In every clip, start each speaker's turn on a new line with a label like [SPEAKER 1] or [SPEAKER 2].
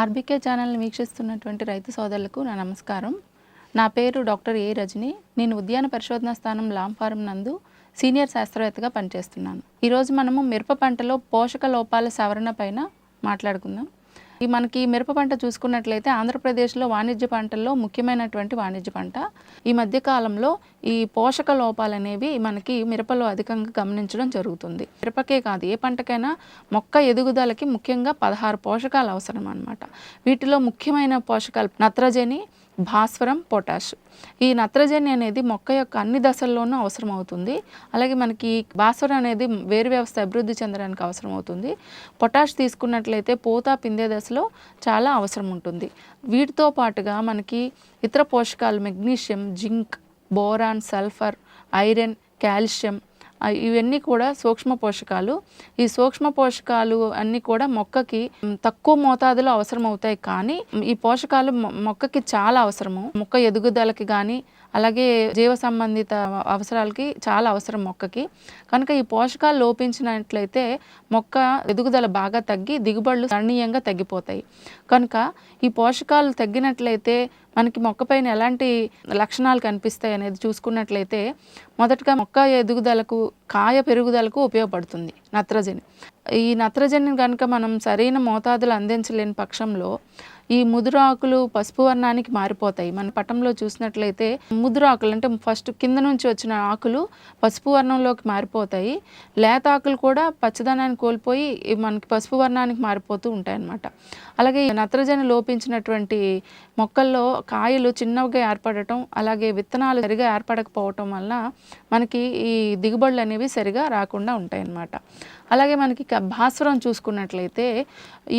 [SPEAKER 1] RBK ఛానల్ని వీక్షిస్తున్నటువంటి రైతు సోదరులకు నా నమస్కారం. నా పేరు డాక్టర్ ఏ రజని. నేను ఉద్యాన పరిశోధనా స్థానం లాంఫారం నందు సీనియర్ శాస్త్రవేత్తగా పనిచేస్తున్నాను. ఈరోజు మనము మిరప పంటలో పోషక లోపాల సవరణ పైన మాట్లాడుకుందాం. ఈ మనకి మిరప పంట చూసుకున్నట్లయితే ఆంధ్రప్రదేశ్లో వాణిజ్య పంటల్లో ముఖ్యమైనటువంటి వాణిజ్య పంట. ఈ మధ్య కాలంలో ఈ పోషక లోపాలు అనేవి మనకి మిరపలో అధికంగా గమనించడం జరుగుతుంది. మిరపకే కాదు ఏ పంటకైనా మొక్క ఎదుగుదలకి ముఖ్యంగా పదహారు పోషకాలు అవసరం అన్నమాట వీటిలో ముఖ్యమైన పోషకాలు నత్రజని భాస్వరం పొటాష్. ఈ నత్రజని అనేది మొక్క యొక్క అన్ని దశల్లోనూ అవసరం అవుతుంది అలాగే మనకి భాస్వరం అనేది వేరు వ్యవస్థ అభివృద్ధి చెందడానికి అవసరం అవుతుంది పొటాష్ తీసుకున్నట్లయితే పూత పిందే దశలో చాలా అవసరం ఉంటుంది. వీటితో పాటుగా మనకి ఇతర పోషకాలు magnesium zinc boron sulphur iron calcium ఇవన్నీ కూడా సూక్ష్మ పోషకాలు. ఈ సూక్ష్మ పోషకాలు అన్నీ కూడా మొక్కకి తక్కువ మోతాదులో అవసరం అవుతాయి కానీ ఈ పోషకాలు మొక్కకి చాలా అవసరము. మొక్క ఎదుగుదలకి కానీ అలాగే జీవ సంబంధిత అవసరాలకి చాలా అవసరం మొక్కకి. కనుక ఈ పోషకాలు లోపించినట్లయితే మొక్క ఎదుగుదల బాగా తగ్గి దిగుబడులు గణనీయంగా తగ్గిపోతాయి. కనుక ఈ పోషకాలు తగ్గినట్లయితే మనకి మొక్కపైన ఎలాంటి లక్షణాలు కనిపిస్తాయి అనేది చూసుకున్నట్లయితే మొదటగా మొక్క ఎదుగుదలకు కాయ పెరుగుదలకు ఉపయోగపడుతుంది నత్రజని. ఈ నత్రజనిని కనుక మనం సరైన మోతాదులు అందించలేని పక్షంలో ఈ ముదురాకులు పసుపు వర్ణానికి మారిపోతాయి. మన పటంలో చూసినట్లయితే ముదురాకులు అంటే ఫస్ట్ కింద నుంచి వచ్చిన ఆకులు పసుపు వర్ణంలోకి మారిపోతాయి. లేత ఆకులు కూడా పచ్చదనాన్ని కోల్పోయి మనకి పసుపు వర్ణానికి మారిపోతూ ఉంటాయి అన్నమాట అలాగే ఈ నత్రజని లోపించినటువంటి మొక్కల్లో కాయలు చిన్నవిగా ఏర్పడటం అలాగే విత్తనాలు సరిగా ఏర్పడకపోవటం వలన మనకి ఈ దిగుబడులు అనేవి సరిగా రాకుండా ఉంటాయి అన్నమాట అలాగే మనకి భాస్వరం చూసుకున్నట్లయితే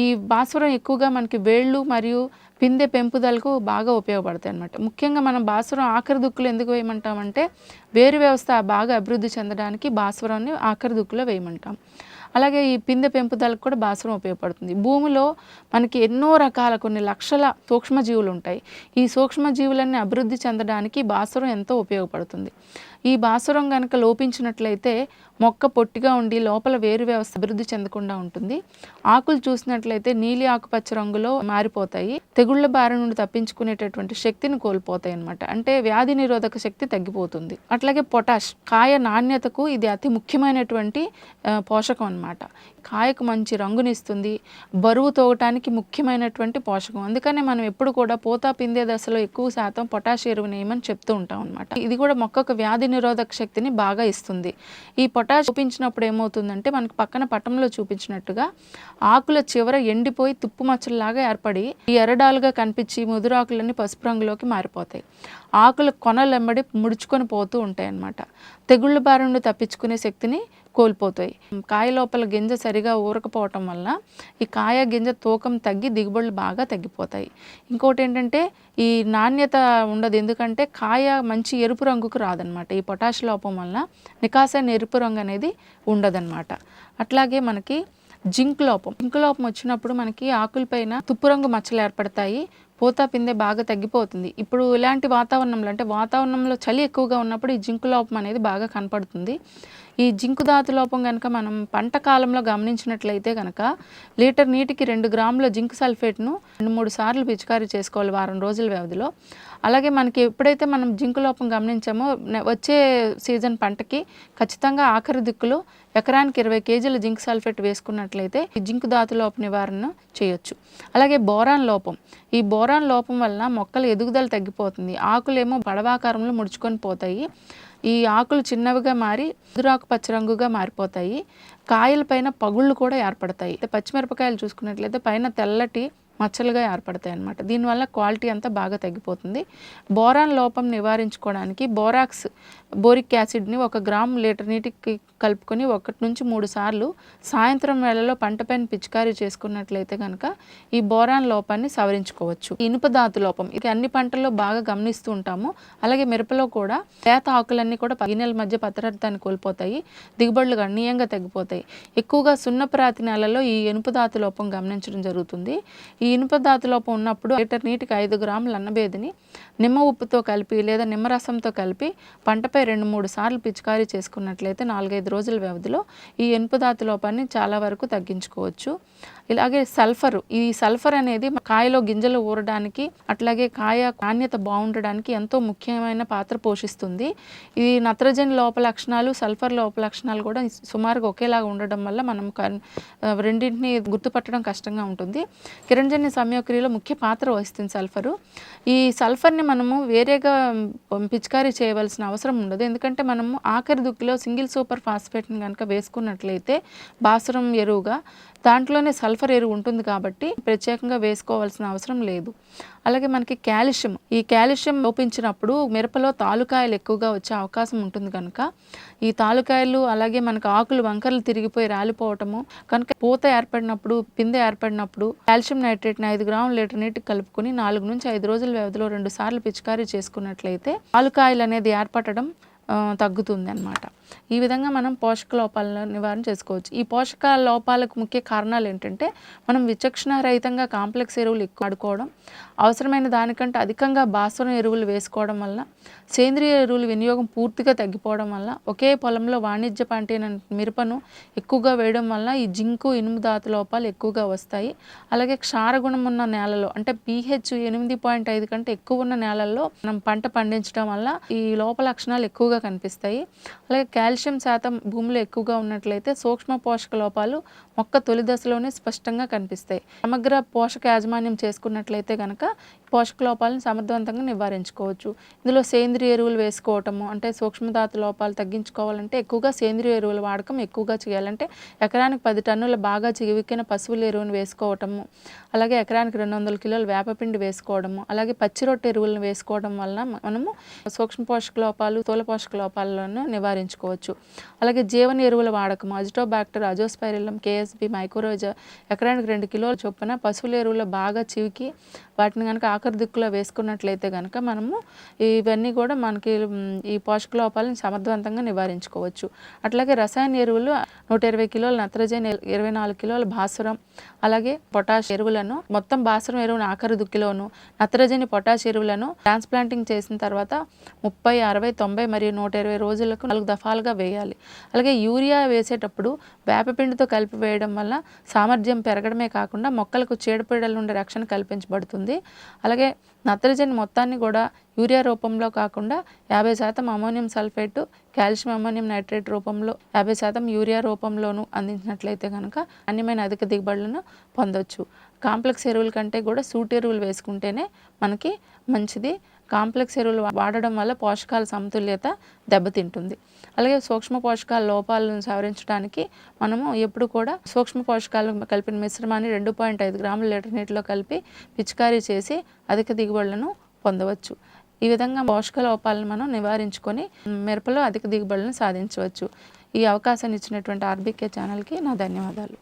[SPEAKER 1] ఈ భాస్వరం ఎక్కువగా మనకి వేళ్ళు మరియు పిందె పెంపుదలకు బాగా ఉపయోగపడతాయి అనమాట ముఖ్యంగా మనం భాస్వరం ఆఖరి దుక్కులు ఎందుకు వేయమంటామంటే వేరు వ్యవస్థ బాగా అభివృద్ధి చెందడానికి భాస్వరాన్ని ఆఖరి దుక్కులో వేయమంటాం. అలాగే ఈ పిందె పెంపుదలకు కూడా భాస్వరం ఉపయోగపడుతుంది. భూమిలో మనకి ఎన్నో రకాల కొన్ని లక్షల సూక్ష్మజీవులు ఉంటాయి. ఈ సూక్ష్మజీవులన్నీ అభివృద్ధి చెందడానికి భాస్వరం ఎంతో ఉపయోగపడుతుంది. ఈ భాస్వరం కనుక లోపించినట్లయితే మొక్క పొట్టిగా ఉండి లోపల వేరు వ్యవస్థ అభివృద్ధి చెందకుండా ఉంటుంది. ఆకులు చూసినట్లయితే నీలి ఆకుపచ్చ రంగులో మారిపోతాయి. తెగుళ్ళ బారి నుండి తప్పించుకునేటటువంటి శక్తిని కోల్పోతాయి అనమాట అంటే వ్యాధి నిరోధక శక్తి తగ్గిపోతుంది. అట్లాగే పొటాష్ కాయ నాణ్యతకు ఇది అతి ముఖ్యమైనటువంటి పోషకం అన్నమాట. కాయకు మంచి రంగునిస్తుంది. బరువు తోగటానికి ముఖ్యమైనటువంటి పోషకం. అందుకనే మనం ఎప్పుడు కూడా పూత పిందే దశలో ఎక్కువ శాతం పొటాష్ ఎరువుని వేయమని చెప్తూ ఉంటాం అనమాట ఇది కూడా మొక్కకు వ్యాధి నిరోధక శక్తిని బాగా ఇస్తుంది. ఈ పొటాష్ చూపించినప్పుడు ఏమవుతుందంటే మనకి పక్కన పటంలో చూపించినట్టుగా ఆకుల చివర ఎండిపోయి తుప్పు మచ్చల్లాగా ఏర్పడి ఈ ఎరడాలుగా కనిపించి ముదురాకులన్నీ పసుపు రంగులోకి మారిపోతాయి. ఆకుల కొనలెంబడి ముడుచుకొని పోతూ ఉంటాయి అన్నమాట తెగుళ్ళ బారి నుండి తప్పించుకునే శక్తిని కోల్పోతాయి. కాయ లోపల గింజ సరిగా ఊరకపోవటం వల్ల ఈ కాయ గింజ తూకం తగ్గి దిగుబడులు బాగా తగ్గిపోతాయి. ఇంకోటి ఏంటంటే ఈ నాణ్యత ఉండదు. ఎందుకంటే కాయ మంచి ఎరుపు రంగుకు రాదనమాట ఈ పొటాష్ లోపం వల్ల నికాసైన ఎరుపు రంగు అనేది ఉండదన్నమాట. అట్లాగే మనకి జింక్ లోపం. జింక్ లోపం వచ్చినప్పుడు మనకి ఆకులపైన తుప్పు రంగు మచ్చలు ఏర్పడతాయి. పూత పిందె బాగా తగ్గిపోతుంది. ఇప్పుడు ఇలాంటి వాతావరణంలో అంటే వాతావరణంలో చలి ఎక్కువగా ఉన్నప్పుడు ఈ జింకు లోపం అనేది బాగా కనపడుతుంది. ఈ జింకు ధాతు లోపం కనుక మనం పంట కాలంలో గమనించినట్లయితే కనుక లీటర్ నీటికి రెండు గ్రాముల జింక్ సల్ఫేట్ను రెండు మూడు సార్లు పిచికారీ చేసుకోవాలి వారం రోజుల వ్యవధిలో. అలాగే మనకి ఎప్పుడైతే మనం జింకు లోపం గమనించామో వచ్చే సీజన్ పంటకి ఖచ్చితంగా ఆఖరి దిక్కులో ఎకరానికి ఇరవై కేజీల జింక్ సల్ఫేట్ వేసుకున్నట్లయితే ఈ జింకు ధాతు లోప నివారణ చేయొచ్చు. అలాగే బోరాన్ లోపం. ఈ బోరాన్ లోపం వలన మొక్కల ఎదుగుదల తగ్గిపోతుంది. ఆకులేమో బడవాకారంలో ముడుచుకొని పోతాయి. ఈ ఆకులు చిన్నవిగా మారి ముదురాకు పచ్చ రంగుగా మారిపోతాయి. కాయల పైన పగుళ్ళు కూడా ఏర్పడతాయి. పచ్చిమిరపకాయలు చూసుకున్నట్లయితే పైన తెల్లటి మచ్చలుగా ఏర్పడతాయి అన్నమాట. దీనివల్ల క్వాలిటీ అంతా బాగా తగ్గిపోతుంది. బోరాన్ లోపం నివారించుకోవడానికి బోరాక్స్ బోరిక్ యాసిడ్ని ఒక గ్రామ్ లీటర్ నీటికి కలుపుకొని ఒకటి నుంచి మూడు సార్లు సాయంత్రం వేళలో పంటపైన పిచికారీ చేసుకున్నట్లయితే కనుక ఈ బోరాన్ లోపాన్ని సవరించుకోవచ్చు. ఇనుపధాతు లోపం ఇది అన్ని పంటల్లో బాగా గమనిస్తూ ఉంటాము. అలాగే మిరపలో కూడా లేత ఆకులన్నీ కూడా గిన్నెల మధ్య పత్రార్థాన్ని కోల్పోతాయి. దిగుబడులు గణనీయంగా తగ్గిపోతాయి. ఎక్కువగా సున్నప్రాతి నెలలో ఈ ఇనుపధాతు లోపం గమనించడం జరుగుతుంది. ఈ ఇనుపధాతు లోపం ఉన్నప్పుడు లీటర్ నీటికి ఐదు గ్రాముల అన్నబేదిని నిమ్మ ఉప్పుతో కలిపి లేదా నిమ్మరసంతో కలిపి పంటపై రెండు మూడు సార్లు పిచికారీ చేసుకున్నట్లయితే నాలుగైదు రోజుల వ్యవధిలో ఈ ఇనుప లోపాన్ని చాలా వరకు తగ్గించుకోవచ్చు. ఇలాగే సల్ఫర్ ఈ సల్ఫర్ అనేది కాయలో గింజలు ఊరడానికి అట్లాగే కాయ నాణ్యత బాగుండడానికి ఎంతో ముఖ్యమైన పాత్ర పోషిస్తుంది. ఈ నత్రజని లోప లక్షణాలు సల్ఫర్ లోప లక్షణాలు కూడా సుమారుగా ఒకేలాగా ఉండడం వల్ల మనం కన్- రెండింటిని గుర్తుపట్టడం కష్టంగా ఉంటుంది. కిరణజన్య సమయక్రియలో ముఖ్య పాత్ర వహిస్తుంది సల్ఫరు. ఈ సల్ఫర్ని మనము వేరేగా పిచికారీ చేయవలసిన అవసరం ఉండదు. ఎందుకంటే మనము ఆఖరి దుక్కిలో సింగిల్ సూపర్ ఫాస్ఫేట్ని కనుక వేసుకున్నట్లయితే బాసురం ఎరువుగా దాంట్లోనే సల్ఫర్ ఎరువు ఉంటుంది కాబట్టి ప్రత్యేకంగా వేసుకోవాల్సిన అవసరం లేదు. అలాగే మనకి కాల్షియం. ఈ కాల్షియం లోపించినప్పుడు మిరపలో తాలుకాయలు ఎక్కువగా వచ్చే అవకాశం ఉంటుంది కనుక ఈ తాలుకాయలు అలాగే మనకు ఆకులు వంకరలు తిరిగిపోయి రాలిపోవటము కనుక పూత ఏర్పడినప్పుడు పిందె ఏర్పడినప్పుడు కాల్షియం నైట్రేట్ని ఐదు గ్రాముల లీటర్ నీటికి కలుపుకొని నాలుగు నుంచి ఐదు రోజుల వ్యవధిలో రెండు సార్లు పిచికారీ చేసుకున్నట్లయితే తాలుకాయలు అనేది ఏర్పడటం తగ్గుతుంది అన్నమాట ఈ విధంగా మనం పోషక లోపాలను నివారణ చేసుకోవచ్చు. ఈ పోషక లోపాలకు ముఖ్య కారణాలు ఏంటంటే మనం విచక్షణ రహితంగా కాంప్లెక్స్ ఎరువులు ఎక్కువ వాడుకోవడం అవసరమైన దానికంటే అధికంగా భాస్వరం ఎరువులు వేసుకోవడం వల్ల సేంద్రియ ఎరువుల వినియోగం పూర్తిగా తగ్గిపోవడం వల్ల ఒకే పొలంలో వాణిజ్య పంటైన మిరపను ఎక్కువగా వేయడం వల్ల ఈ జింకు ఇనుము ధాతు లోపాలు ఎక్కువగా వస్తాయి. అలాగే క్షారగుణం ఉన్న నేలలో అంటే పీహెచ్ ఎనిమిది పాయింట్ ఐదు కంటే ఎక్కువ ఉన్న నేలల్లో మనం పంట పండించడం వల్ల ఈ లోప లక్షణాలు ఎక్కువగా కనిపిస్తాయి. అలాగే కాల్షియం శాతం భూమిలో ఎక్కువగా ఉన్నట్లయితే సూక్ష్మ పోషక లోపాలు మొక్క తొలి దశలోనే స్పష్టంగా కనిపిస్తాయి. సమగ్ర పోషక యాజమాన్యం చేసుకున్నట్లయితే కనుక పోషక లోపాలను సమర్థవంతంగా నివారించుకోవచ్చు. ఇందులో సేంద్రియ ఎరువులు వేసుకోవటము అంటే సూక్ష్మధాతు లోపాలు తగ్గించుకోవాలంటే ఎక్కువగా సేంద్రియ ఎరువుల వాడకం ఎక్కువగా చేయాలంటే ఎకరానికి పది టన్నుల బాగా చిగివిక్కిన పశువుల ఎరువును వేసుకోవటము అలాగే ఎకరానికి రెండు వందల కిలోల వేపపిండి వేసుకోవడము అలాగే పచ్చి రొట్టె ఎరువులను వేసుకోవడం వలన మనము సూక్ష్మ పోషక లోపాలు స్థూల పోషక లోపాలను నివారించుకోవచ్చు. అలాగే జీవన ఎరువుల వాడకం అజిటోబాక్టర్ అజోస్పైరిలం కేఎస్బి మైక్రోజా ఎకరానికి రెండు కిలోల చొప్పున పశువుల ఎరువులు బాగా చివికి వాటిని కనుక ఆఖరి దిక్కులో వేసుకున్నట్లయితే కనుక మనము ఇవన్నీ కూడా మనకి ఈ పోషక లోపాలను సమర్థవంతంగా నివారించుకోవచ్చు. అట్లాగే రసాయన ఎరువులు నూట ఇరవై కిలోల నత్రజని ఇరవై నాలుగు కిలోల భాస్వరం అలాగే పొటాష్ ఎరువులను మొత్తం భాస్వరం ఎరువును ఆఖరి దుక్కిలోను నత్రజని పొటాష్ ఎరువులను ట్రాన్స్ప్లాంటింగ్ చేసిన తర్వాత ముప్పై అరవై తొంభై మరియు నూట ఇరవై రోజులకు నాలుగు దఫాలుగా వేయాలి. అలాగే యూరియా వేసేటప్పుడు వేపపిండితో కలిపి వేయడం వల్ల సామర్థ్యం పెరగడమే కాకుండా మొక్కలకు చీడపీడల నుండి రక్షణ కల్పించబడుతుంది. అలాగే నత్రజని మొత్తాన్ని కూడా యూరియా రూపంలో కాకుండా యాభై శాతం ammonium sulphate calcium ammonium nitrate రూపంలో యాభై శాతం యూరియా రూపంలోనూ అందించినట్లయితే కనుక అన్యమైన అధిక దిగుబడులను పొందొచ్చు. కాంప్లెక్స్ ఎరువుల కంటే కూడా సూట్ ఎరువులు వేసుకుంటేనే మనకి మంచిది. కాంప్లెక్స్ ఎరువులు వాడడం వల్ల పోషకాల సమతుల్యత దెబ్బతింటుంది. అలాగే సూక్ష్మ పోషకాల లోపాలను సవరించడానికి మనము ఎప్పుడు కూడా సూక్ష్మ పోషకాలు కలిపిన మిశ్రమాన్ని రెండు పాయింట్ ఐదు గ్రాముల లీటర్ నీటిలో కలిపి పిచికారీ చేసి అధిక దిగుబడులను పొందవచ్చు. ఈ విధంగా పోషక లోపాలను మనం నివారించుకొని మిరపలో అధిక దిగుబడులను సాధించవచ్చు. ఈ అవకాశాన్ని ఇచ్చినటువంటి ఆర్బీకే ఛానల్కి నా ధన్యవాదాలు.